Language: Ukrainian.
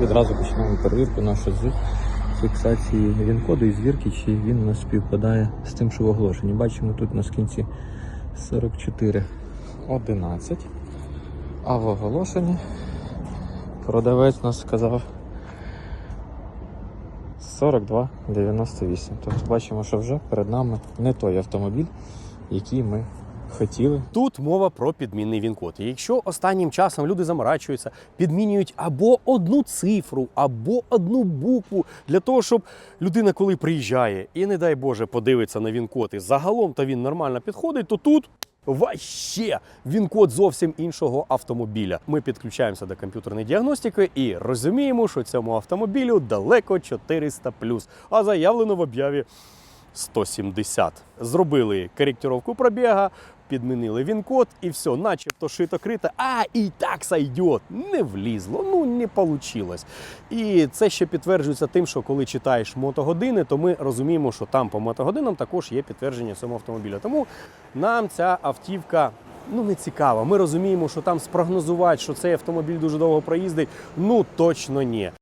Відразу починаємо перевірку нашу з фіксації він-коду і звірки, чи він у нас співпадає з тим, що в оголошенні. Бачимо тут на скінці 44 11. А в оголошенні продавець нас сказав 42 98. Тобто бачимо, що вже перед нами не той автомобіль, який ми хотіли. Тут мова про підмінний він-код. Якщо останнім часом люди заморачуються, підмінюють або одну цифру, або одну букву для того, щоб людина, коли приїжджає і, не дай Боже, подивиться на він-код, і загалом то він нормально підходить, то тут. Ваще він-код зовсім іншого автомобіля. Ми підключаємося до комп'ютерної діагностики і розуміємо, що цьому автомобілю далеко 400 а заявлено в об'яві 170. Зробили коректировку пробіга, підмінили він-код і все, начебто шито крито. А, і так сойдет. Не влізло, ну не вийшло. І це ще підтверджується тим, що коли читаєш мотогодини, то ми розуміємо, що там по мотогодинам також є підтвердження цього автомобіля. Тому нам ця автівка. Ну, не цікава. Ми розуміємо, що там спрогнозувати, що цей автомобіль дуже довго проїздить. Ну точно ні.